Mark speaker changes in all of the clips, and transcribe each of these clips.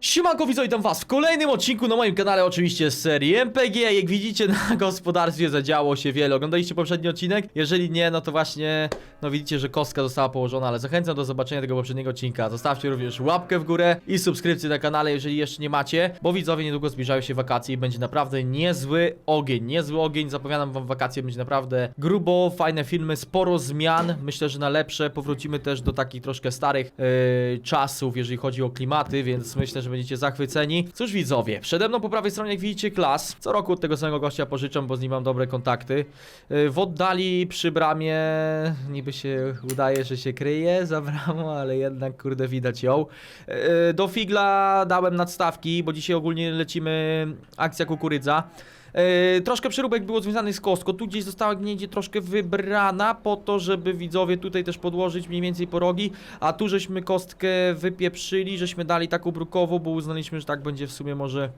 Speaker 1: Siemanko widzowie, witam was w kolejnym odcinku na moim kanale oczywiście z serii MPG Jak widzicie na gospodarstwie zadziało się wiele. Oglądaliście poprzedni odcinek? Jeżeli nie, no to właśnie No widzicie, że kostka została położona Ale zachęcam do zobaczenia tego poprzedniego odcinka. Zostawcie również łapkę w górę i subskrypcję na kanale Jeżeli jeszcze nie macie Bo widzowie niedługo zbliżają się wakacje i będzie naprawdę niezły ogień Niezły ogień, zapowiadam wam wakacje Będzie naprawdę grubo, fajne filmy, sporo zmian. Myślę, że na lepsze Powrócimy też do takich troszkę starych yy, czasów Jeżeli chodzi o klimaty, więc myślę, że będziecie zachwyceni. Cóż widzowie, przede mną po prawej stronie jak widzicie klas. Co roku od tego samego gościa pożyczam, bo z nim mam dobre kontakty. Yy, W oddali przy bramie niby się udaje, że się kryje za bramą, ale jednak kurde widać ją. Yy, Do figla dałem nadstawki, bo dzisiaj ogólnie lecimy akcja kukurydza. Yy, troszkę przeróbek było związanych z kostką. Tu gdzieś została gnieździe troszkę wybrana po to, żeby widzowie tutaj też podłożyć mniej więcej porogi, a tu żeśmy kostkę wypieprzyli, żeśmy dali taką brukową, bo uznaliśmy, że tak będzie w sumie może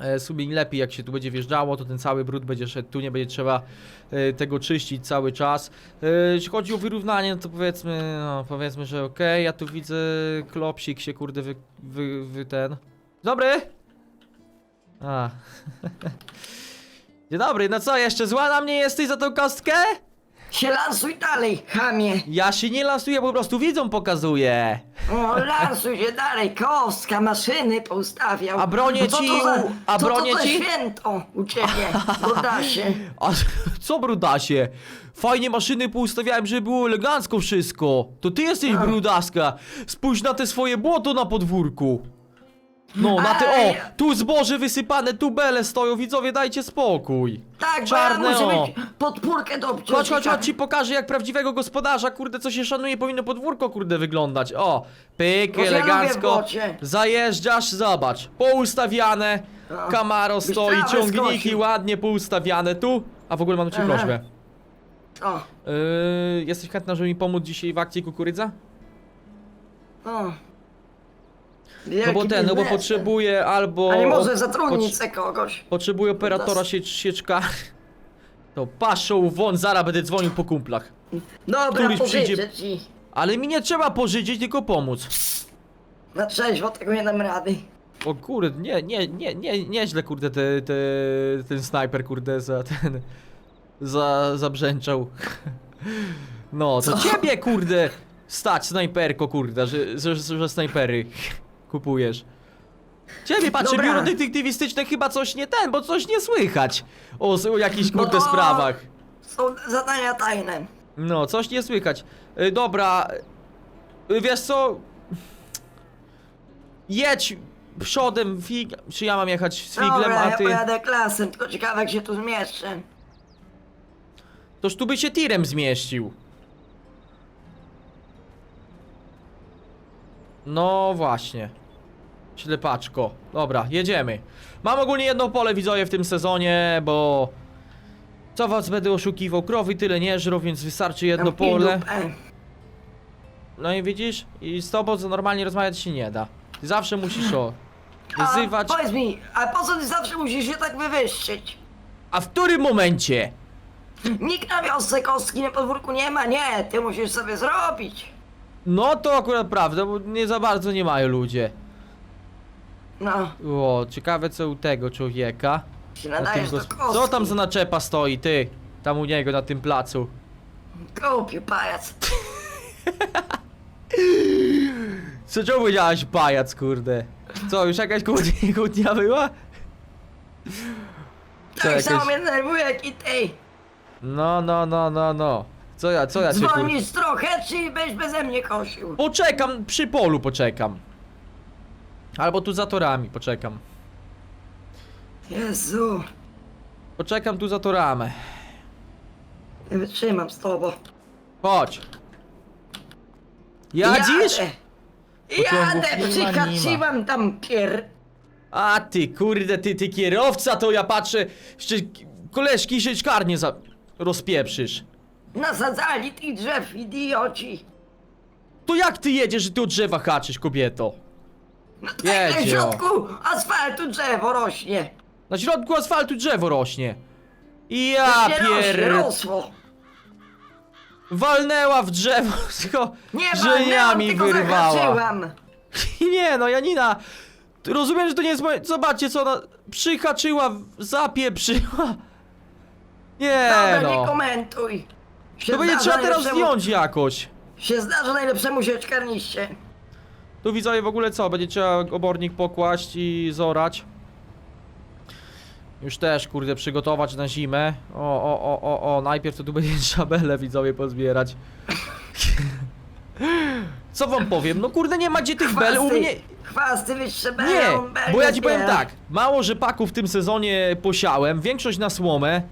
Speaker 1: e, sumień lepiej, jak się tu będzie wjeżdżało, to ten cały brud będzie szedł, tu nie będzie trzeba e, tego czyścić cały czas. E, jeśli chodzi o wyrównanie, no to powiedzmy, no, powiedzmy, że okej, ja tu widzę klopsik się kurde wy, wy, wy ten. Dobry! A. Dzień dobry, no co, jeszcze zła na mnie jesteś za tą kostkę?
Speaker 2: się lansuj dalej, chamie.
Speaker 1: Ja się nie lansuję, po prostu widzom pokazuję.
Speaker 2: O, lansuj się dalej, kostka, maszyny poustawiał.
Speaker 1: A bronię
Speaker 2: No co
Speaker 1: ci
Speaker 2: to za,
Speaker 1: u- a
Speaker 2: co
Speaker 1: bronię
Speaker 2: to za
Speaker 1: ci?
Speaker 2: święto u ciebie, brudasie.
Speaker 1: A co brudasie? Fajnie maszyny poustawiałem, żeby było elegancko wszystko. To ty jesteś brudaska. Spójrz na te swoje błoto na podwórku. No, na te, o,
Speaker 2: Ej.
Speaker 1: tu zboże wysypane, tu bele stoją, widzowie, dajcie spokój.
Speaker 2: Tak,
Speaker 1: Czarne,
Speaker 2: bo ja
Speaker 1: o.
Speaker 2: mieć podpórkę do
Speaker 1: Chodź,
Speaker 2: obciążenia.
Speaker 1: chodź, chodź, ci pokażę jak prawdziwego gospodarza, kurde, co się szanuje, powinno podwórko, kurde, wyglądać. O, pyk,
Speaker 2: Bo ja lubię
Speaker 1: elegancko. Zajeżdżasz, zobacz, poustawiane,
Speaker 2: O,
Speaker 1: Camaro
Speaker 2: byś
Speaker 1: stoi,
Speaker 2: trawę
Speaker 1: ciągniki
Speaker 2: skosił.
Speaker 1: ładnie poustawiane tu. A w ogóle mam do ciebie
Speaker 2: Aha.
Speaker 1: prośbę.
Speaker 2: O,
Speaker 1: Yy, jesteś chętna, żeby mi pomóc dzisiaj w akcji kukurydza?
Speaker 2: o.
Speaker 1: No bo ten, no bo
Speaker 2: biznes.
Speaker 1: potrzebuję albo...
Speaker 2: A nie może zatrudnić se kogoś.
Speaker 1: Potrzebuję operatora siecz, sieczka. To paszą won, zaraz będę dzwonił po kumplach.
Speaker 2: Dobra,
Speaker 1: Któryś
Speaker 2: pożyczę
Speaker 1: przyjdzie-
Speaker 2: ci.
Speaker 1: Ale mi nie trzeba pożyczyć, tylko pomóc.
Speaker 2: Na trzeźwo tego nie dam rady.
Speaker 1: O kurde, nie, nie, nie, nie, nieźle kurde te, te, ten snajper kurde za ten, za, zabrzęczał. No, to
Speaker 2: Co?
Speaker 1: ciebie kurde stać snajperko kurde, że, że, że snajpery kupujesz. Ciebie patrzę,
Speaker 2: Dobra.
Speaker 1: biuro detektywistyczne chyba coś nie ten, bo coś nie słychać o, o jakichś
Speaker 2: No
Speaker 1: kurde
Speaker 2: to-
Speaker 1: sprawach.
Speaker 2: Są zadania tajne.
Speaker 1: No, coś nie słychać. Y, dobra, y, wiesz co? Jedź przodem, fig... czy ja mam jechać z figlem,
Speaker 2: Dobra,
Speaker 1: a
Speaker 2: ja
Speaker 1: ty...
Speaker 2: pojadę klasem, tylko ciekawe jak się tu zmieszczę.
Speaker 1: Toż tu by się tirem zmieścił. No właśnie. Ślepaczko. Dobra, jedziemy. Mam ogólnie jedno pole widzowie w tym sezonie, bo... Co was będę oszukiwał? Krowy tyle nie żrą, więc wystarczy jedno pole. No i widzisz? I z tobą co normalnie rozmawiać się nie da. Ty zawsze musisz o... Wyzywać...
Speaker 2: A powiedz mi, a po co ty zawsze musisz się tak wywyższyć?
Speaker 1: A w którym momencie?
Speaker 2: Nikt na wiosce kostki na podwórku nie ma, nie, ty musisz sobie zrobić.
Speaker 1: No to akurat prawda, bo nie za bardzo nie mają ludzie.
Speaker 2: No,
Speaker 1: O, ciekawe co u tego człowieka.
Speaker 2: się
Speaker 1: Na tym
Speaker 2: nadajesz do
Speaker 1: gos-
Speaker 2: kostki.
Speaker 1: Co tam za naczepa stoi, ty? Tam u niego na tym placu.
Speaker 2: Kupił pajac.
Speaker 1: Co czemu powiedziałaś pajac, kurde? Co, już jakaś kłótnia, kłótnia była? Co,
Speaker 2: Tak
Speaker 1: jakieś...
Speaker 2: samo mnie denerwuje jak i ty.
Speaker 1: No, no, no, no, no. Co ja, co ja cię kurde...
Speaker 2: Dzwonisz trochę, czy byś beze mnie kosił?
Speaker 1: Poczekam, przy polu poczekam. Albo tu za torami poczekam.
Speaker 2: Jezu,
Speaker 1: Poczekam tu za torami.
Speaker 2: nie wytrzymam z tobą.
Speaker 1: Chodź. Jadzisz?
Speaker 2: Jadę, Jadę,
Speaker 1: nie ma,
Speaker 2: przyhaczyłam tam pier...
Speaker 1: A ty, kurde, ty, ty kierowca, to ja patrzę, jeszcze koleżki sieczkarnie za... rozpieprzysz.
Speaker 2: Nasadzali tych drzew, idioci.
Speaker 1: To jak ty jedziesz, że ty od drzewa haczysz, kobieto?
Speaker 2: No tak na środku asfaltu drzewo rośnie.
Speaker 1: Na środku asfaltu drzewo rośnie. I ja
Speaker 2: Nie rośnie,
Speaker 1: pier...
Speaker 2: rosło.
Speaker 1: Walnęła w drzewo, tylko
Speaker 2: Nie ma,
Speaker 1: żeniami
Speaker 2: tylko
Speaker 1: wyrwała.
Speaker 2: zahaczyłam.
Speaker 1: Nie no, Janina, Ty rozumiem, że to nie jest moje... Zobaczcie, co ona przyhaczyła, zapieprzyła. Nie
Speaker 2: Dobra, nie
Speaker 1: no.
Speaker 2: komentuj. Się
Speaker 1: To będzie
Speaker 2: zdarza
Speaker 1: trzeba teraz
Speaker 2: najlepszemu-
Speaker 1: zdjąć jakoś.
Speaker 2: Się zdarza najlepszemu sieczkarniście.
Speaker 1: Tu widzowie w ogóle co? Będzie trzeba obornik pokłaść i zorać. Już też, kurde, przygotować na zimę. O, o, o, o, o, najpierw to tu będzie szabele widzowie pozbierać. Co wam powiem? No kurde, nie ma gdzie tych bel u mnie...
Speaker 2: chwasty wyższe
Speaker 1: Nie, bo ja ci powiem tak, mało rzepaków w tym sezonie posiałem, większość na słomę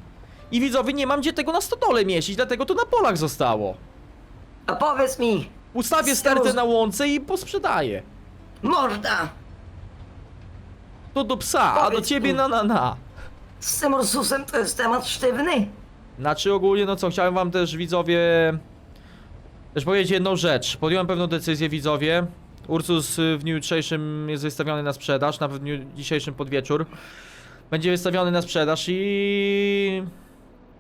Speaker 1: i widzowie nie mam gdzie tego na stodole mieścić, dlatego to na polach zostało.
Speaker 2: A powiedz mi,
Speaker 1: Ustawię stertę na łące i posprzedaję.
Speaker 2: można
Speaker 1: To do psa, a do
Speaker 2: Powiedz
Speaker 1: ciebie
Speaker 2: mi.
Speaker 1: na na na.
Speaker 2: z tym Ursusem to jest temat sztywny?
Speaker 1: Znaczy ogólnie, no co, chciałem wam też widzowie też powiedzieć jedną rzecz. Podjąłem pewną decyzję widzowie. Ursus y, w dniu jutrzejszym jest wystawiony na sprzedaż, nawet w dniu dzisiejszym pod wieczór. Będzie wystawiony na sprzedaż i...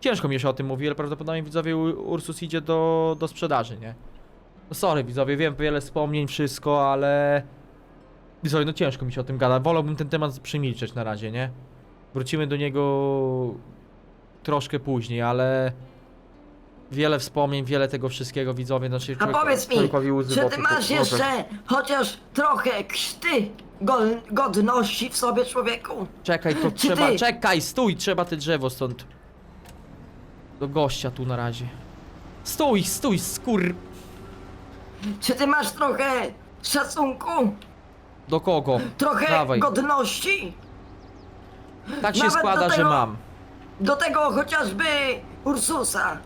Speaker 1: Ciężko mi się o tym mówi, ale prawdopodobnie widzowie U- Ursus idzie do, do sprzedaży, nie? No sorry widzowie, wiem, wiele wspomnień, wszystko, ale... Widzowie, no ciężko mi się o tym gada. Wolałbym ten temat przemilczeć na razie, nie? Wrócimy do niego troszkę później, ale wiele wspomnień, wiele tego wszystkiego widzowie, znaczy
Speaker 2: A
Speaker 1: człowiek-
Speaker 2: powiedz mi,
Speaker 1: człowiekowi łzy
Speaker 2: czy ty masz jeszcze chociaż trochę krzty gol- godności w sobie, człowieku?
Speaker 1: Czekaj, to
Speaker 2: Czy
Speaker 1: trzeba,
Speaker 2: ty-
Speaker 1: czekaj, stój, trzeba te drzewo stąd. Do gościa tu na razie. Stój, stój, skur...
Speaker 2: Czy ty masz trochę szacunku?
Speaker 1: Do kogo?
Speaker 2: Trochę
Speaker 1: Dawaj.
Speaker 2: godności?
Speaker 1: Tak się
Speaker 2: nawet do
Speaker 1: składa, że
Speaker 2: tego-
Speaker 1: mam.
Speaker 2: Do tego chociażby Ursusa.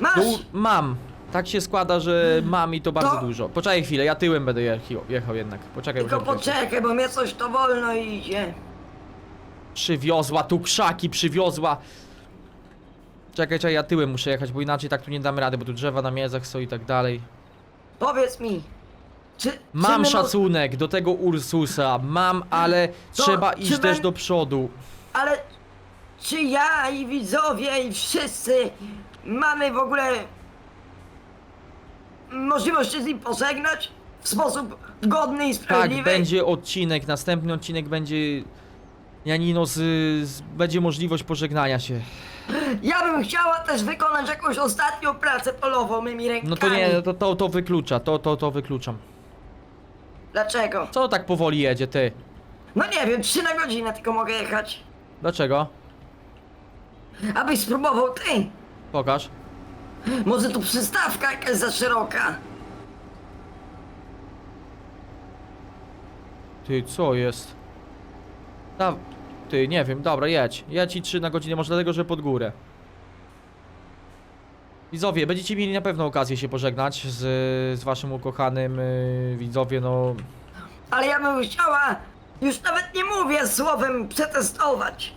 Speaker 2: Masz?
Speaker 1: No, mam. Tak się składa, że mam i to bardzo
Speaker 2: To-
Speaker 1: dużo. Poczekaj chwilę, ja tyłem będę jechał, jechał jednak. Poczekaj,
Speaker 2: Tylko
Speaker 1: poczekaj.
Speaker 2: poczekaj, bo mnie coś to wolno idzie.
Speaker 1: Przywiozła tu krzaki, przywiozła. Czekaj, czekaj, ja tyłem muszę jechać, bo inaczej tak tu nie damy rady, bo tu drzewa na miedzach są i tak dalej.
Speaker 2: Powiedz mi, czy... czy
Speaker 1: Mam
Speaker 2: my mo-
Speaker 1: szacunek do tego Ursusa, mam, ale
Speaker 2: To
Speaker 1: trzeba
Speaker 2: czy
Speaker 1: iść też
Speaker 2: ben-
Speaker 1: do przodu.
Speaker 2: Ale czy ja i widzowie i wszyscy mamy w ogóle możliwość się z nim pożegnać w sposób godny i
Speaker 1: Tak,
Speaker 2: sprawiedliwy?
Speaker 1: będzie odcinek, następny odcinek będzie... Janino, z, z, będzie możliwość pożegnania się.
Speaker 2: Ja bym chciała też wykonać jakąś ostatnią pracę polową mymi rękami.
Speaker 1: No to nie, to, to, to wyklucza, to, to, to wykluczam.
Speaker 2: Dlaczego?
Speaker 1: Co tak powoli jedzie, ty?
Speaker 2: No nie wiem, trzy na godzinę tylko mogę jechać.
Speaker 1: Dlaczego?
Speaker 2: Abyś spróbował ty.
Speaker 1: Pokaż.
Speaker 2: Może tu przystawka jakaś za szeroka.
Speaker 1: Ty, co jest? Da... Ty, nie wiem, dobra, jedź. Jedź i 3 na godzinę, może dlatego, że pod górę. Widzowie, będziecie mieli na pewno okazję się pożegnać z, z waszym ukochanym yy, widzowie, no...
Speaker 2: Ale ja bym chciała, już nawet nie mówię słowem przetestować.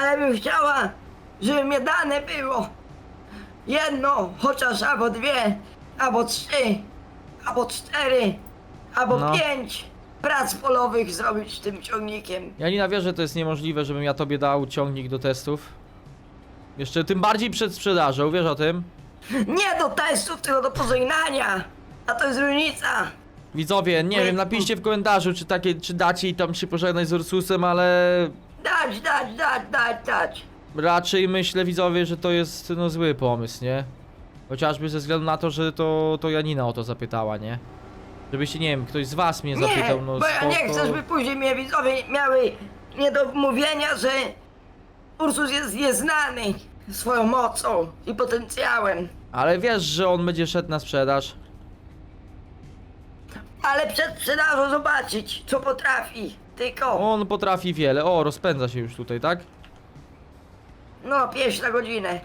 Speaker 2: Ale bym chciała, żeby mnie dane było. Jedno, chociaż albo dwie, albo trzy, albo cztery, albo
Speaker 1: No.
Speaker 2: pięć prac polowych zrobić tym ciągnikiem.
Speaker 1: Janina wie, że to jest niemożliwe, żebym ja tobie dał ciągnik do testów. Jeszcze tym bardziej przed sprzedażą, wiesz o tym?
Speaker 2: Nie do testów, tylko do pożegnania. A to jest różnica.
Speaker 1: Widzowie, nie wiem, napiszcie w komentarzu, czy takie, czy dacie i tam się pożegnać z Ursusem, ale...
Speaker 2: Dać, dać, dać, dać, dać.
Speaker 1: Raczej myślę widzowie, że to jest no zły pomysł, nie? Chociażby ze względu na to, że to, to Janina o to zapytała, nie? Żebyście, nie wiem, ktoś z was mnie
Speaker 2: Nie,
Speaker 1: zapytał, no
Speaker 2: bo ja nie chcę, żeby później mnie widzowie miały nie do mówienia, że Ursus jest nieznany swoją mocą i potencjałem.
Speaker 1: Ale wiesz, że on będzie szedł na sprzedaż?
Speaker 2: Ale przed sprzedażą zobaczyć, co potrafi. Tylko,
Speaker 1: On potrafi wiele. O, rozpędza się już tutaj, tak?
Speaker 2: no, pięć na godzinę.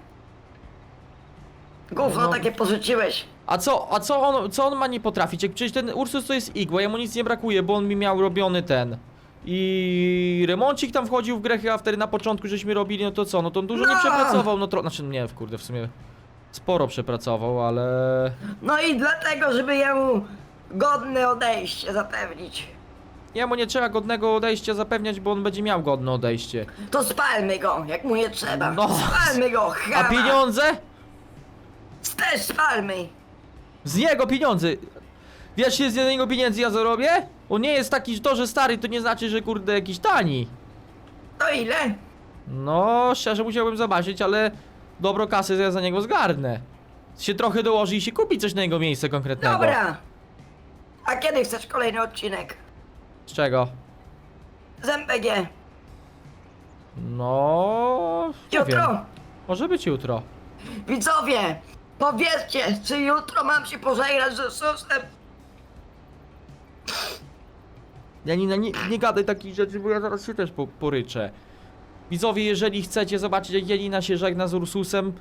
Speaker 2: Gówno
Speaker 1: No.
Speaker 2: takie pożyczyłeś.
Speaker 1: A co, a co on, co on ma nie potrafić? Jak przecież ten Ursus to jest igła, jemu nic nie brakuje, bo on mi miał robiony ten. I remoncik tam wchodził w grę chyba wtedy na początku, żeśmy robili, no to co, no to on dużo nie
Speaker 2: No.
Speaker 1: przepracował, no to, znaczy nie, kurde, w sumie sporo przepracował, ale...
Speaker 2: No i dlatego, żeby jemu godne odejście zapewnić.
Speaker 1: Jemu nie trzeba godnego odejścia zapewniać, bo on będzie miał godne odejście.
Speaker 2: To spalmy go, jak mu nie trzeba.
Speaker 1: No.
Speaker 2: Spalmy go,
Speaker 1: A
Speaker 2: chama.
Speaker 1: pieniądze?
Speaker 2: Też spalmy.
Speaker 1: Z niego pieniądze! Wiesz, ile z niego pieniędzy ja zarobię? On nie jest taki, to że stary, to nie znaczy, że kurde jakiś tani.
Speaker 2: To ile?
Speaker 1: No, szczerze musiałbym zobaczyć, ale dobro kasy ja za niego zgarnę. Się trochę dołoży i się kupi coś na jego miejsce konkretnego.
Speaker 2: Dobra. A kiedy chcesz kolejny odcinek?
Speaker 1: Z czego?
Speaker 2: Z MPG.
Speaker 1: No... nie
Speaker 2: Jutro.
Speaker 1: wiem. Może być jutro.
Speaker 2: Widzowie, powiedzcie, czy jutro mam się pożegnać z Jesusem?
Speaker 1: Janina, nie, nie gadaj takich rzeczy, bo ja zaraz się też po, poryczę. Widzowie, jeżeli chcecie zobaczyć, jak Janina się żegna z Ursusem,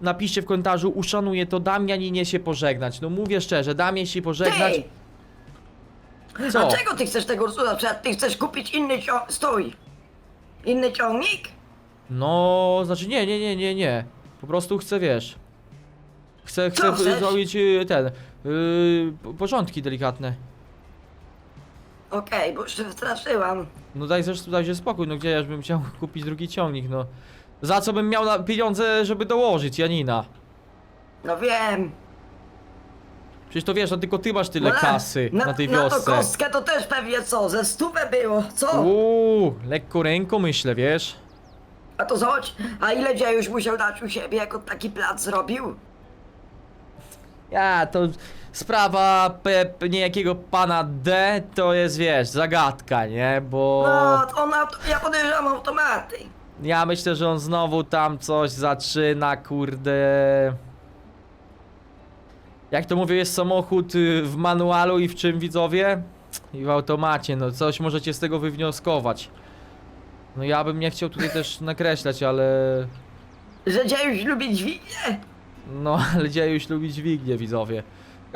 Speaker 1: napiszcie w komentarzu, uszanuję to, dam Janinie się pożegnać. No mówię szczerze, dam jej się pożegnać.
Speaker 2: Ty!
Speaker 1: Co?
Speaker 2: Dlaczego ty chcesz tego Ursusa? Przecież ty chcesz kupić inny ciągnik. Stój! Inny ciągnik?
Speaker 1: No, znaczy nie, nie, nie, nie, nie. Po prostu chcę, wiesz. Chcę, chcę
Speaker 2: chcesz?
Speaker 1: zrobić y, ten. Po- porządki delikatne.
Speaker 2: Okej, bo już się wystraszyłam.
Speaker 1: No daj zresztą daj się spokój, no gdzie ja bym chciał kupić drugi ciągnik, no. Za co bym miał na pieniądze, żeby dołożyć, Janina?
Speaker 2: No wiem.
Speaker 1: Przecież to wiesz, no tylko ty masz tyle
Speaker 2: No
Speaker 1: kasy na, tej
Speaker 2: Na
Speaker 1: wiosce.
Speaker 2: kostkę to też pewnie co, ze stówę było, co?
Speaker 1: Uuu, lekko ręką myślę, wiesz?
Speaker 2: A to zobacz, a ile dzień już musiał dać u siebie, jak on taki plac zrobił?
Speaker 1: Ja, to sprawa pe, pe, niejakiego pana D to jest, wiesz, zagadka, nie? Bo
Speaker 2: No, to ona, to ja podejrzewam automaty.
Speaker 1: ja myślę, że on znowu tam coś zaczyna, kurde... Jak to mówię, jest samochód y, w manualu i w czym widzowie? I w automacie, no coś możecie z tego wywnioskować. No ja bym nie chciał tutaj też nakreślać, ale...
Speaker 2: Że dziejuś lubi dźwignię?
Speaker 1: No, ale dziejuś lubi dźwignię, widzowie.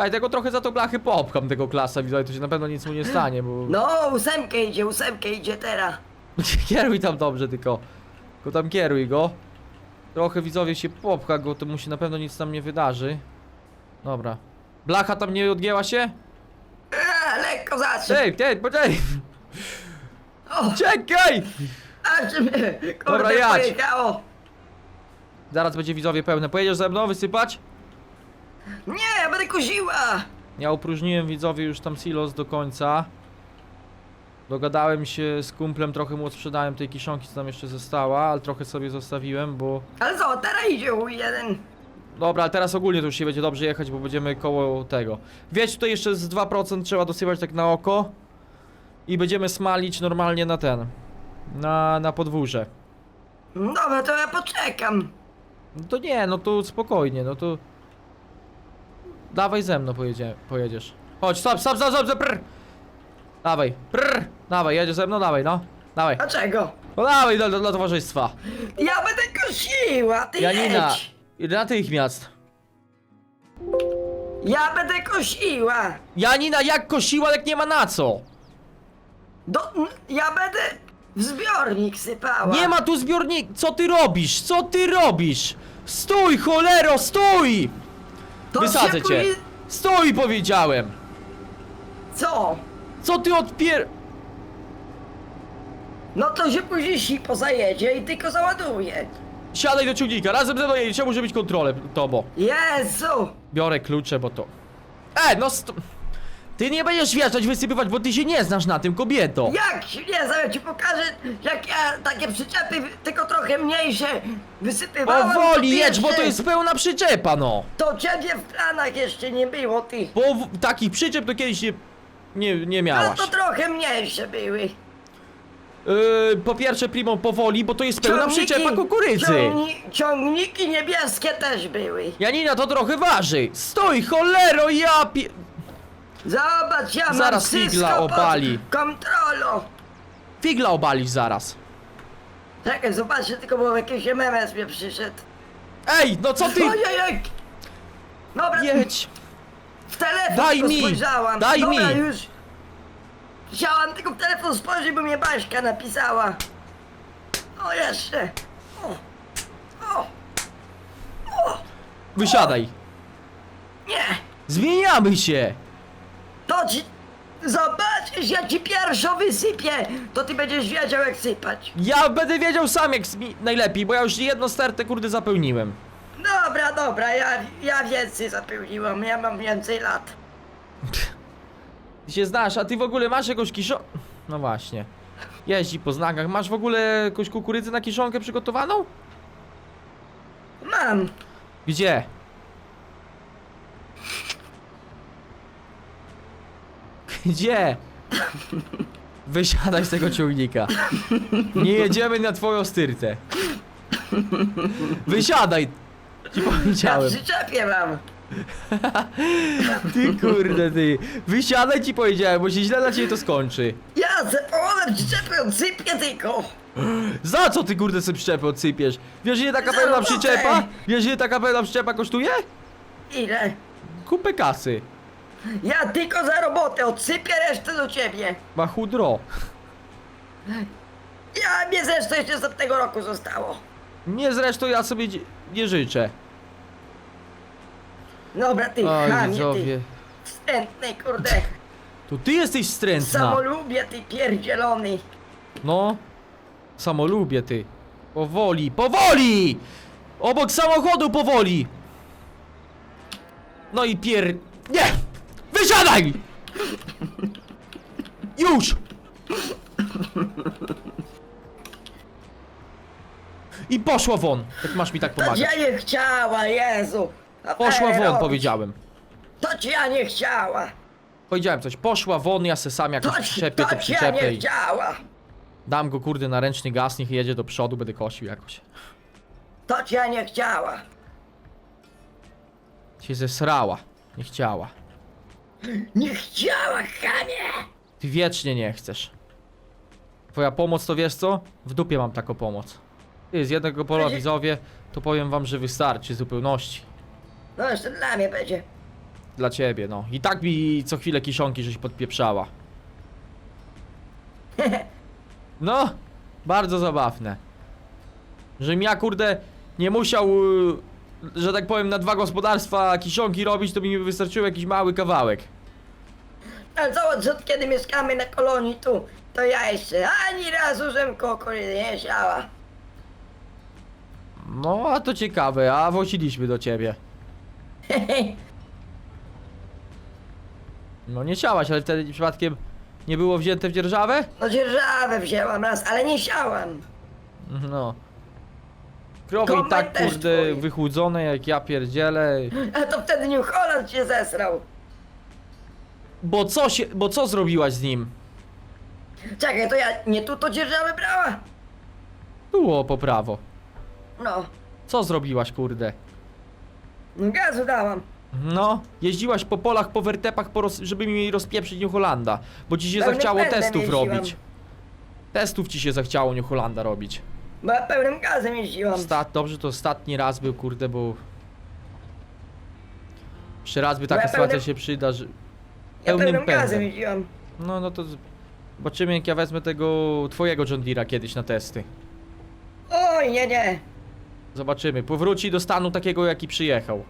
Speaker 1: I tego trochę za to blachy popcham, tego klasa, widzowie, to się na pewno nic mu nie stanie, bo...
Speaker 2: No, ósemkę idzie, ósemkę idzie teraz.
Speaker 1: Kieruj tam dobrze, tylko... Tylko tam kieruj go. Trochę, widzowie, się popcha go, to mu się na pewno nic tam nie wydarzy. Dobra. Blacha tam nie odgięła się?
Speaker 2: A, lekko zacznie.
Speaker 1: Ej, ty, poczekaj!
Speaker 2: O,
Speaker 1: Czekaj!
Speaker 2: a czy mnie, kurde,
Speaker 1: Dobra, jadź.
Speaker 2: pojechało.
Speaker 1: Zaraz będzie, widzowie, pełne. Pojedziesz ze mną wysypać?
Speaker 2: Nie, ja będę kuziła.
Speaker 1: Ja opróżniłem widzowie już tam silos do końca. Dogadałem się z kumplem, trochę mu sprzedałem tej kiszonki, co tam jeszcze została, ale trochę sobie zostawiłem, bo...
Speaker 2: Ale co, teraz idzie chuj jeden.
Speaker 1: Dobra, ale teraz ogólnie to już się będzie dobrze jechać, bo będziemy koło tego. Wiecie, tutaj jeszcze z 2% trzeba dosypać tak na oko. I będziemy smalić normalnie na ten. Na, na podwórze.
Speaker 2: Dobra, to ja poczekam.
Speaker 1: No to nie, no to spokojnie, no to... Dawaj ze mną pojedzie, pojedziesz. Chodź, stop, stop, stop, stop, stop, prr. Dawaj, prr. Dawaj, jedziesz ze mną, dawaj, no. Dawaj.
Speaker 2: Dlaczego?
Speaker 1: No dawaj dla, dla towarzystwa.
Speaker 2: Ja będę kosiła, ty
Speaker 1: Janina,
Speaker 2: jedź.
Speaker 1: natychmiast.
Speaker 2: Ja będę kosiła.
Speaker 1: Janina, jak kosiła, jak nie ma na co?
Speaker 2: Do, ja będę w zbiornik sypała.
Speaker 1: Nie ma tu zbiornik. Co ty robisz? Co ty robisz? Stój, cholero, stój!
Speaker 2: To
Speaker 1: Wysadzę
Speaker 2: się
Speaker 1: cię. Stój, powiedziałem.
Speaker 2: Co?
Speaker 1: Co ty odpier...
Speaker 2: No to się później sipo zajedzie i tylko załaduje.
Speaker 1: Siadaj do ciągnika, razem ze mną jedziecie, muszę być kontrolę, Tobo.
Speaker 2: Jezu!
Speaker 1: Biorę klucze, bo to... E, no st... Ty nie będziesz wjeżdżać, wysypywać, bo ty się nie znasz na tym, kobieto.
Speaker 2: Jak się nie ja ci pokażę, jak ja takie przyczepy, tylko trochę mniejsze, wysypywałem.
Speaker 1: Powoli jedź, bo to jest pełna przyczepa, no.
Speaker 2: To ciebie w planach jeszcze nie było, ty.
Speaker 1: Bo takich przyczep to kiedyś nie... Nie, nie
Speaker 2: No
Speaker 1: miałaś.
Speaker 2: to trochę mniejsze były.
Speaker 1: Yy, po pierwsze, Primo, powoli, bo to jest pełna przyczepa kukurydzy.
Speaker 2: Ciągni, ciągniki niebieskie też były.
Speaker 1: Janina, to trochę waży. Stój, cholero, ja pie...
Speaker 2: Zobacz, ja mam
Speaker 1: Zaraz
Speaker 2: wszystko
Speaker 1: figla obali.
Speaker 2: pod kontrolą.
Speaker 1: Figla obalisz zaraz.
Speaker 2: Czekaj, zobaczcie, tylko bo jakiś MMS mnie przyszedł.
Speaker 1: Ej, no co ty?
Speaker 2: Ojej! Dobra,
Speaker 1: Jedź.
Speaker 2: w telefon
Speaker 1: Daj
Speaker 2: tylko
Speaker 1: mi,
Speaker 2: spojrzałam.
Speaker 1: daj
Speaker 2: Dobra,
Speaker 1: mi.
Speaker 2: już. Chciałam tylko w telefon spojrzeć, bo mnie Baśka napisała. O, jeszcze. O, o,
Speaker 1: Wysiadaj.
Speaker 2: nie.
Speaker 1: Zmieniamy się.
Speaker 2: To ci... Zobaczysz, ja ci pierwszo wysypię. To ty będziesz wiedział, jak sypać.
Speaker 1: Ja będę wiedział sam jak mi najlepiej, bo ja już jedno stertę kurde zapełniłem.
Speaker 2: Dobra, dobra, ja, ja więcej zapełniłam, ja mam więcej lat.
Speaker 1: Ty się znasz, a ty w ogóle masz jakąś kiszą... No właśnie. Jeździ po znakach. Masz w ogóle jakąś kukurydzę na kiszonkę przygotowaną?
Speaker 2: Mam.
Speaker 1: Gdzie? Gdzie? Wysiadaj z tego ciągnika. Nie jedziemy na twoją styrtę. Wysiadaj! Ci
Speaker 2: Ja
Speaker 1: powiedziałem.
Speaker 2: przyczepię mam.
Speaker 1: Ty kurde ty. Wysiadaj ci powiedziałem, bo się źle dla ciebie to skończy.
Speaker 2: Ja ze połowę przyczepy odsypię tylko.
Speaker 1: Za co ty kurde sobie przyczepę odsypiesz? Wiesz ile taka
Speaker 2: Za
Speaker 1: pełna
Speaker 2: robotę.
Speaker 1: przyczepa? Wiesz ile taka pełna przyczepa kosztuje?
Speaker 2: Ile?
Speaker 1: Kupę kasy.
Speaker 2: Ja tylko za robotę odsypię resztę do ciebie.
Speaker 1: Ma chudro.
Speaker 2: Ja mnie zresztą jeszcze z tego roku zostało.
Speaker 1: Nie zresztą ja sobie nie życzę.
Speaker 2: Dobra, ty
Speaker 1: Oj
Speaker 2: chamie, ty. Wstrętny, kurde.
Speaker 1: To ty jesteś wstrętna.
Speaker 2: Samolubie, ty pierdzielony.
Speaker 1: No. Samolubie ty. Powoli, powoli! Obok samochodu powoli! No i pier... Nie! Wysiadaj! Już! I poszła won, jak masz mi tak
Speaker 2: To
Speaker 1: pomagać.
Speaker 2: ja nie chciała, Jezu. A
Speaker 1: Poszła won,
Speaker 2: robić.
Speaker 1: powiedziałem.
Speaker 2: To ci ja nie chciała.
Speaker 1: Powiedziałem coś, poszła won, ja se sam jakoś
Speaker 2: To ci,
Speaker 1: przyczepię,
Speaker 2: to
Speaker 1: to
Speaker 2: ci ja
Speaker 1: przyczepię
Speaker 2: nie
Speaker 1: i
Speaker 2: chciała.
Speaker 1: dam go kurde na ręczny gaz, niech jedzie do przodu, będę kosił jakoś.
Speaker 2: To ci ja nie chciała.
Speaker 1: Się zesrała, nie chciała.
Speaker 2: Nie chciała, chamie.
Speaker 1: Ty wiecznie nie chcesz. Twoja pomoc to wiesz co? W dupie mam taką pomoc. Ty z jednego pola
Speaker 2: Będzie-
Speaker 1: widzowie, to powiem wam, że wystarczy zupełności.
Speaker 2: No jeszcze dla mnie będzie.
Speaker 1: Dla ciebie, no. I tak mi co chwilę kiszonki żeś podpieprzała. No, bardzo zabawne. Żebym ja kurde nie musiał, y, że tak powiem, na dwa gospodarstwa kiszonki robić, to by mi wystarczył jakiś mały kawałek.
Speaker 2: Ale zobacz, że od kiedy mieszkamy na kolonii tu, to ja jeszcze ani razu żem kukurydzy nie siała.
Speaker 1: No, a to ciekawe, a woziliśmy do ciebie. No nie siałaś, ale wtedy przypadkiem nie było wzięte w dzierżawę?
Speaker 2: No dzierżawę wzięłam raz, ale nie siałam.
Speaker 1: No. Krowy i
Speaker 2: Kombajn
Speaker 1: tak
Speaker 2: też
Speaker 1: kurde
Speaker 2: twój.
Speaker 1: wychudzone jak ja pierdzielę.
Speaker 2: A to wtedy New Holland się zesrał.
Speaker 1: Bo co się, bo co zrobiłaś z nim?
Speaker 2: Czekaj, to ja nie tu to dzierżawę brała?
Speaker 1: Było po prawo.
Speaker 2: No,
Speaker 1: Co zrobiłaś kurde?
Speaker 2: gazu dałam.
Speaker 1: No, jeździłaś po polach, po wertepach, po roz, żeby mi rozpieprzyć New Hollanda. Bo ci się
Speaker 2: Pełnym
Speaker 1: zachciało
Speaker 2: pędem
Speaker 1: testów
Speaker 2: jeździłam.
Speaker 1: robić. Testów ci się zachciało New Hollanda robić.
Speaker 2: Bo ja pełnym gazem jeździłam.
Speaker 1: Stat, dobrze, to ostatni raz był, kurde, bo... Jeszcze raz by taka
Speaker 2: ja
Speaker 1: sytuacja się przyda, że...
Speaker 2: Ja
Speaker 1: pełnym
Speaker 2: pełnym gazem
Speaker 1: pędem.
Speaker 2: jeździłam.
Speaker 1: No, no to... z- Zobaczymy, jak ja wezmę tego twojego John Deere'a kiedyś na testy.
Speaker 2: Oj, nie, nie.
Speaker 1: Zobaczymy. Powróci do stanu takiego, jaki przyjechał.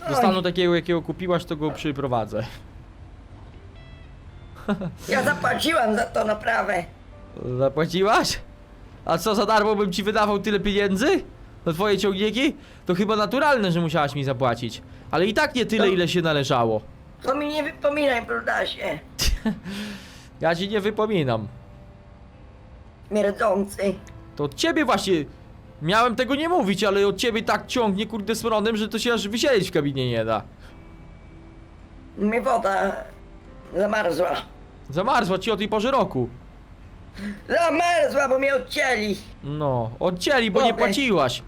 Speaker 1: Do
Speaker 2: Oj,
Speaker 1: stanu takiego, jakiego kupiłaś, to go przyprowadzę.
Speaker 2: ja zapłaciłam za to naprawę.
Speaker 1: Zapłaciłaś? A co, za darmo bym ci wydawał tyle pieniędzy? Na twoje ciągniki? To chyba naturalne, że musiałaś mi zapłacić. Ale i tak nie tyle,
Speaker 2: No.
Speaker 1: ile się należało.
Speaker 2: To mi nie wypominaj, brudasie.
Speaker 1: Ja ci nie wypominam.
Speaker 2: Mierdzący.
Speaker 1: To od ciebie właśnie... Miałem tego nie mówić, ale od ciebie tak ciągnie kurde smrodem, że to się aż wysiedzieć w kabinie nie da.
Speaker 2: Mi woda zamarzła.
Speaker 1: Zamarzła ci o tej porze roku.
Speaker 2: Zamarzła, bo mnie odcięli.
Speaker 1: No, odcięli, bo nie
Speaker 2: Dobra.
Speaker 1: płaciłaś.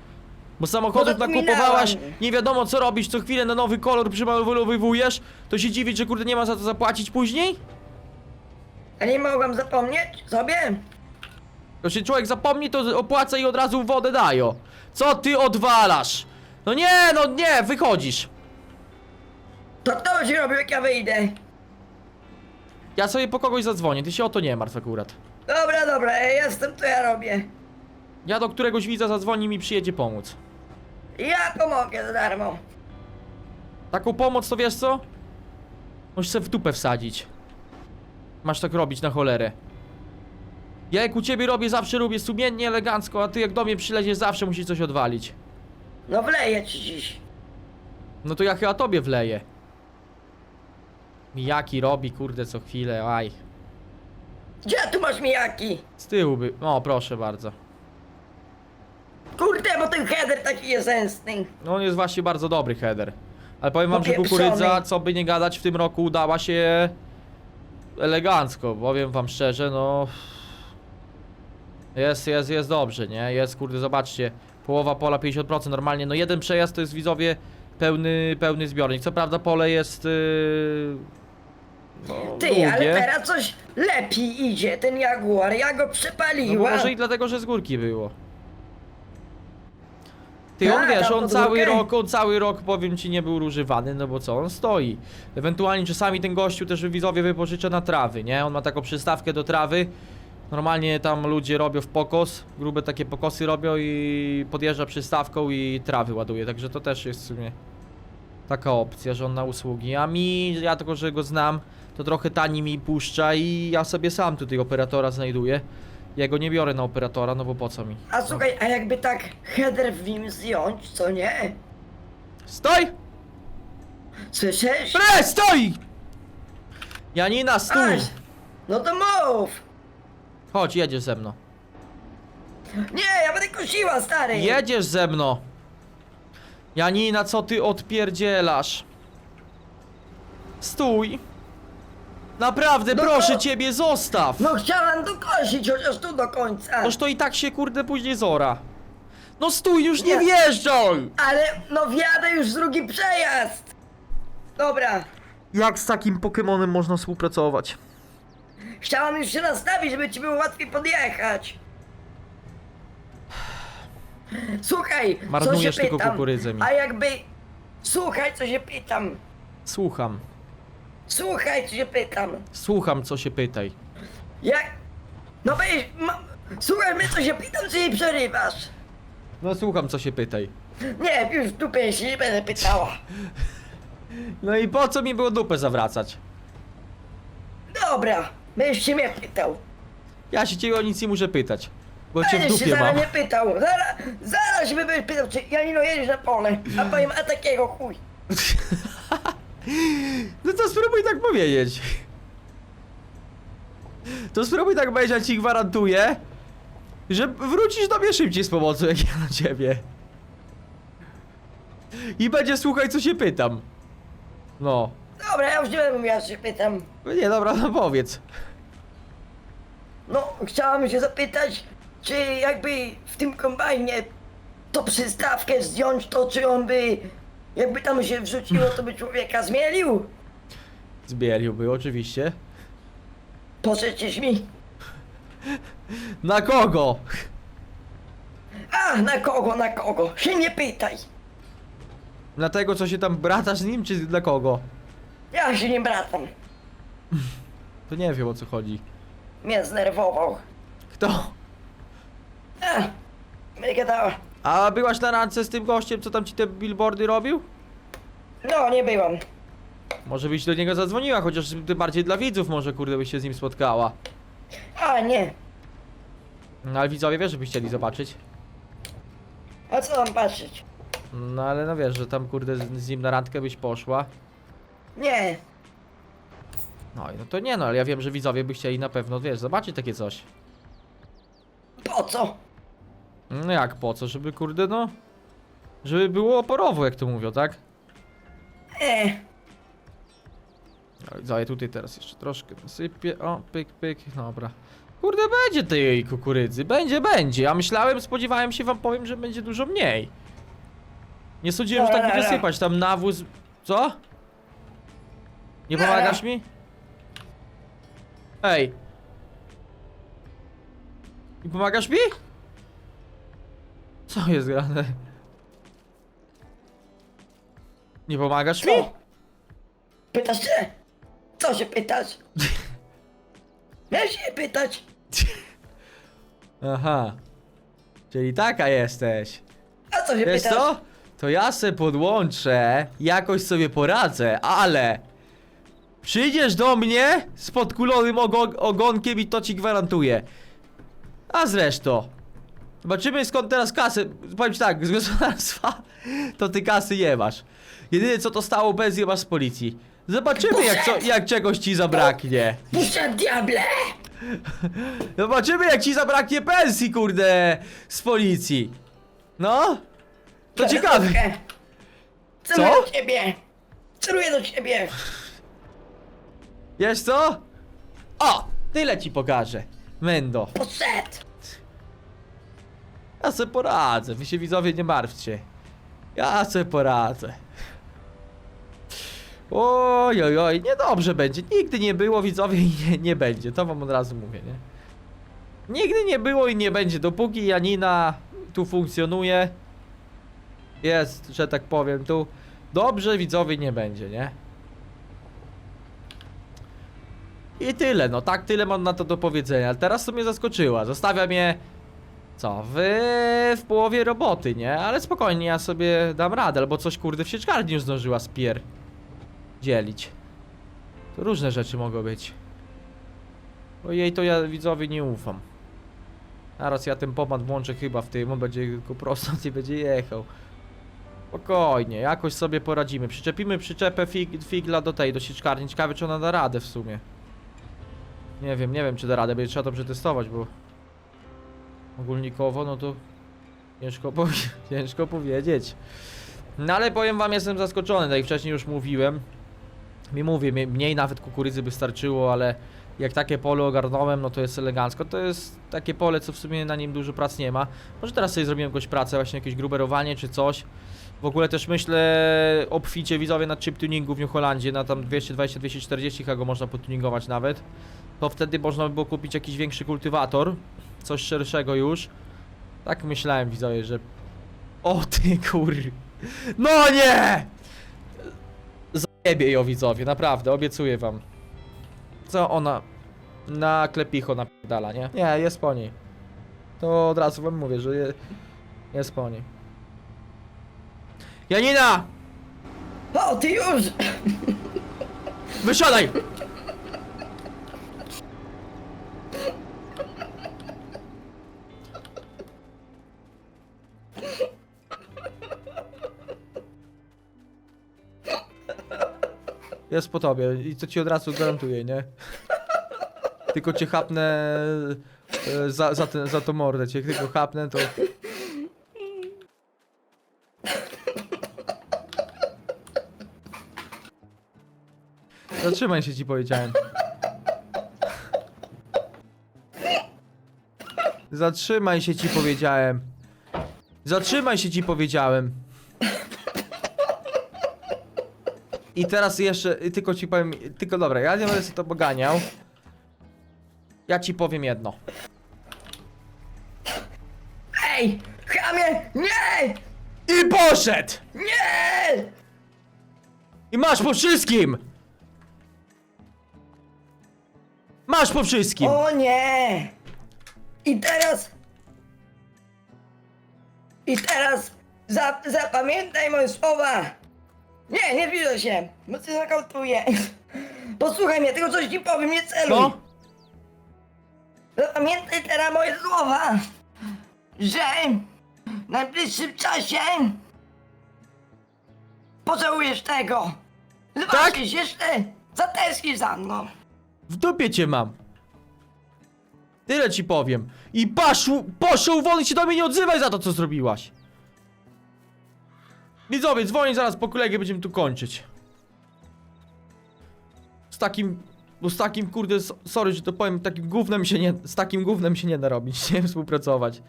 Speaker 1: Bo samochodów
Speaker 2: No
Speaker 1: nakupowałaś, nie wiadomo co robisz, co chwilę na nowy kolor przymalowujesz, to się dziwić, że kurde nie ma za to zapłacić później?
Speaker 2: A nie mogłam zapomnieć sobie?
Speaker 1: To się człowiek zapomni, to opłaca i od razu wodę dają. Co ty odwalasz? No nie, no nie, wychodzisz.
Speaker 2: To kto będzie robił, jak ja wyjdę?
Speaker 1: Ja sobie po kogoś zadzwonię, ty się o to nie martw akurat.
Speaker 2: Dobra, dobra, ja jestem, to ja robię.
Speaker 1: Ja do któregoś widza zadzwoni mi przyjedzie pomóc.
Speaker 2: Ja pomogę za darmo.
Speaker 1: Taką pomoc to wiesz co? Możesz sobie w dupę wsadzić. Masz tak robić na cholerę. Ja jak u ciebie robię, zawsze robię sumiennie, elegancko, a ty jak do mnie przyleziesz, zawsze musisz coś odwalić.
Speaker 2: No wleję ci dziś.
Speaker 1: No to ja chyba tobie wleję. Mijaki robi, kurde, co chwilę, aj.
Speaker 2: Gdzie tu masz mijaki?
Speaker 1: Z tyłu by... O, proszę bardzo.
Speaker 2: Ten header taki jest sensny.
Speaker 1: No on jest właśnie bardzo dobry header. Ale powiem wam, że
Speaker 2: Popieprzony.
Speaker 1: kukurydza, co by nie gadać, w tym roku udała się elegancko. Powiem wam szczerze, no... Jest, jest, jest dobrze, nie? Jest, kurde, zobaczcie. Połowa pola 50%, normalnie, no jeden przejazd to jest widzowie pełny, pełny zbiornik. Co prawda pole jest... Yy... No,
Speaker 2: Ty,
Speaker 1: długie.
Speaker 2: ale teraz coś lepiej idzie, ten Jaguar, ja go
Speaker 1: No może i dlatego, że z górki było. Ty, on
Speaker 2: Tak,
Speaker 1: wiesz,
Speaker 2: tam
Speaker 1: on cały rok, on cały rok, powiem ci, nie był używany, no bo co, on stoi. Ewentualnie czasami ten gościu też widzowie wypożycza na trawy, nie? On ma taką przystawkę do trawy. Normalnie tam ludzie robią w pokos, grube takie pokosy robią i podjeżdża przystawką i trawy ładuje, także to też jest w sumie taka opcja, że on na usługi. A mi, ja tylko, że go znam, to trochę tani mi puszcza i ja sobie sam tutaj operatora znajduję. Ja go nie biorę na operatora, no bo po co mi?
Speaker 2: A słuchaj, a jakby tak header w nim zdjąć, co nie?
Speaker 1: Stoj!
Speaker 2: Słyszysz?
Speaker 1: Pre, stoi! Janina, stój!
Speaker 2: Aś, no to mów!
Speaker 1: Chodź, jedziesz ze mną.
Speaker 2: Nie, ja będę kosiła, stary!
Speaker 1: Jedziesz ze mną! Janina, co ty odpierdzielasz? Stój! Naprawdę,
Speaker 2: No
Speaker 1: proszę ciebie, zostaw!
Speaker 2: No chciałam dokosić chociaż tu do końca.
Speaker 1: Noż to i tak się kurde później zora. No stój, już nie
Speaker 2: Nie.
Speaker 1: wjeżdżaj!
Speaker 2: Ale no wjadę już drugi przejazd! Dobra,
Speaker 1: Jak z takim Pokémonem można współpracować?
Speaker 2: chciałam już się nastawić, żeby ci było łatwiej podjechać. Słuchaj, co
Speaker 1: Marnujesz
Speaker 2: się
Speaker 1: tylko
Speaker 2: pytam,
Speaker 1: kukurydzę mi.
Speaker 2: a jakby... Słuchaj, co się pytam.
Speaker 1: Słucham.
Speaker 2: Słuchaj, co się pytam.
Speaker 1: Słucham, co się pytaj.
Speaker 2: Jak... No weź... Ma... Słuchaj mnie, co się pytam, czy jej przerywasz?
Speaker 1: No słucham, co się pytaj.
Speaker 2: Nie, już w dupie się nie będę pytała.
Speaker 1: No i po co mi było dupę zawracać?
Speaker 2: Dobra, będziesz się mnie pytał.
Speaker 1: Ja się ciebie o nic nie muszę pytać. Bo cię w
Speaker 2: Będziesz się
Speaker 1: dupie
Speaker 2: zaraz
Speaker 1: mam.
Speaker 2: nie pytał. Zaraz, zaraz się będziesz pytał, czy Janino jedziesz na pole. A powiem, a takiego chuj.
Speaker 1: No to spróbuj tak powiedzieć. To spróbuj tak powiedzieć, ja ci gwarantuję, że wrócisz do mnie szybciej z pomocą, jak ja na ciebie. I będzie słuchaj, co się pytam. No.
Speaker 2: Dobra, ja już nie będę mówiła, że się pytam.
Speaker 1: No Nie, dobra, no powiedz.
Speaker 2: No, chciałam się zapytać, czy jakby w tym kombajnie to przystawkę zdjąć, to czy on by, jakby tam się wrzuciło, to by człowieka zmielił?
Speaker 1: Zbieliłby, oczywiście.
Speaker 2: Pożyczisz mi?
Speaker 1: Na kogo?
Speaker 2: A, na kogo, na kogo? Się nie pytaj.
Speaker 1: Na tego, co się tam bratasz z nim, czy dla kogo?
Speaker 2: Ja się nie bratam.
Speaker 1: To nie wiem, o co chodzi.
Speaker 2: Mnie znerwował.
Speaker 1: Kto?
Speaker 2: A, mnie gadała.
Speaker 1: A byłaś na randce z tym gościem, co tam ci te billboardy robił?
Speaker 2: No, nie byłam.
Speaker 1: Może byś do niego zadzwoniła, chociaż tym bardziej dla widzów może kurde byś się z nim spotkała.
Speaker 2: A, nie.
Speaker 1: No ale widzowie wiesz, żeby chcieli zobaczyć.
Speaker 2: A co tam patrzeć?
Speaker 1: No ale no wiesz, że tam kurde z, z nim na randkę byś poszła.
Speaker 2: Nie.
Speaker 1: No i no to nie no, ale ja wiem, że widzowie by chcieli na pewno, wiesz, zobaczyć takie coś.
Speaker 2: Po co?
Speaker 1: No jak po co, żeby kurde no... Żeby było oporowo, jak to mówią, tak?
Speaker 2: E,
Speaker 1: No widzowie tutaj teraz jeszcze troszkę nasypię, o, pyk, pyk, dobra. Kurde, będzie tej kukurydzy, będzie, będzie. A myślałem, spodziewałem się, wam powiem, że będzie dużo mniej. Nie sądziłem, że tak będzie sypać, tam nawóz... Co? Nie pomagasz mi? Ej. Nie pomagasz mi? Co jest grane? Nie pomagasz mi?
Speaker 2: co? Pytasz się? Co się pytasz? Miałeś się pytać?
Speaker 1: Aha. Czyli taka jesteś.
Speaker 2: A co się
Speaker 1: Wiesz
Speaker 2: pytasz?
Speaker 1: co? To ja se podłączę, jakoś sobie poradzę, ale... Przyjdziesz do mnie z podkulonym ogo ogonkiem i to ci gwarantuję. A zresztą... Zobaczymy skąd teraz kasę... Powiem ci tak, z gospodarstwa to ty kasy nie masz. Jedyne co to stało bez masz z policji. Zobaczymy jak, co, jak czegoś ci zabraknie.
Speaker 2: Puszczę diable!
Speaker 1: Zobaczymy jak ci zabraknie pensji, kurde, z policji. No? To ciekawe.
Speaker 2: Celuję
Speaker 1: Co?
Speaker 2: do ciebie! Celuję do ciebie!
Speaker 1: Wiesz co? O! Tyle ci pokażę. Mendo.
Speaker 2: Poszedł!
Speaker 1: Ja se poradzę, wy się widzowie nie martwcie. Ja se poradzę. Oj, oj, oj, niedobrze będzie. Nigdy nie było widzowie i nie, nie będzie. To wam od razu mówię, nie? Nigdy nie było i nie będzie, dopóki Janina tu funkcjonuje. Jest, że tak powiem, tu dobrze widzowie nie będzie, nie? I tyle, no tak tyle mam na to do powiedzenia. Teraz to mnie zaskoczyła. Zostawia mnie co? W, w połowie roboty, nie? Ale spokojnie, ja sobie dam radę, albo coś kurde w sieczkarni już zdążyła spier dzielić. To różne rzeczy mogą być. Bo jej to ja widzowie nie ufam. Zaraz ja ten pomad włączę chyba w tym, on będzie tylko prosto nie będzie jechał. Spokojnie, jakoś sobie poradzimy. Przyczepimy przyczepę fig, figla do tej, do sieczkarni. Ciekawe czy ona da radę w sumie. Nie wiem, nie wiem czy da radę, będzie trzeba to przetestować, bo ogólnikowo, no to ciężko, powie ciężko powiedzieć. No ale powiem wam, jestem zaskoczony, tak jak wcześniej już mówiłem. Mi mówię, mnie- mniej nawet kukurydzy by starczyło, ale jak takie pole ogarnąłem, no to jest elegancko. To jest takie pole, co w sumie na nim dużo prac nie ma. Może teraz sobie zrobiłem jakąś pracę, właśnie jakieś gruberowanie czy coś. W ogóle też myślę o pficie widzowie na chip tuningu w New Holandzie na tam 220-240, a go można potuningować nawet. To wtedy można by było kupić jakiś większy kultywator, coś szerszego już. Tak myślałem widzowie, że... O ty kur... No nie! Zajebie ją widzowie, naprawdę, obiecuję wam. Co ona na klepicho napierdala, nie? Nie, jest po niej. To od razu wam mówię, że je, jest po niej. Janina!
Speaker 2: O, ty już!
Speaker 1: Wysiadaj! Jest po tobie i to ci od razu gwarantuję, nie? Tylko cię chapnę e, za, za, ten, za to mordę, cię tylko chapnę to... Zatrzymaj się ci powiedziałem. Zatrzymaj się ci powiedziałem. Zatrzymaj się ci powiedziałem. I teraz jeszcze, tylko ci powiem, tylko dobra, ja nie będę sobie to poganiał. Ja ci powiem jedno.
Speaker 2: Ej! Chamie! Nie!
Speaker 1: I poszedł!
Speaker 2: Nie!
Speaker 1: I masz po wszystkim! Masz po wszystkim!
Speaker 2: O nie! I teraz... I teraz za, zapamiętaj moje słowa! Nie, nie zbliżaj się, bo cię zakautuję. Posłuchaj mnie, tylko coś ci powiem, nie celuj.
Speaker 1: No,
Speaker 2: Zapamiętaj teraz moje słowa, że w najbliższym czasie pożałujesz tego. Zobaczysz jeszcze, zatęsknisz za mną.
Speaker 1: w dupie cię mam. Tyle ci powiem. I paszu, poszło wolny się do mnie nie odzywaj za to, co zrobiłaś. Widzowie, dzwonię zaraz po kolegę, będziemy tu kończyć. Z takim, bo z takim, kurde, sorry, że to powiem, takim gównem się nie, z takim gównem się nie da robić, nie współpracować.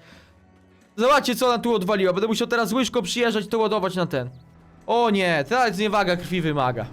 Speaker 1: Zobaczcie, co ona tu odwaliła, będę musiał teraz łyżką przyjeżdżać to ładować na ten. O nie, teraz zniewaga krwi wymaga.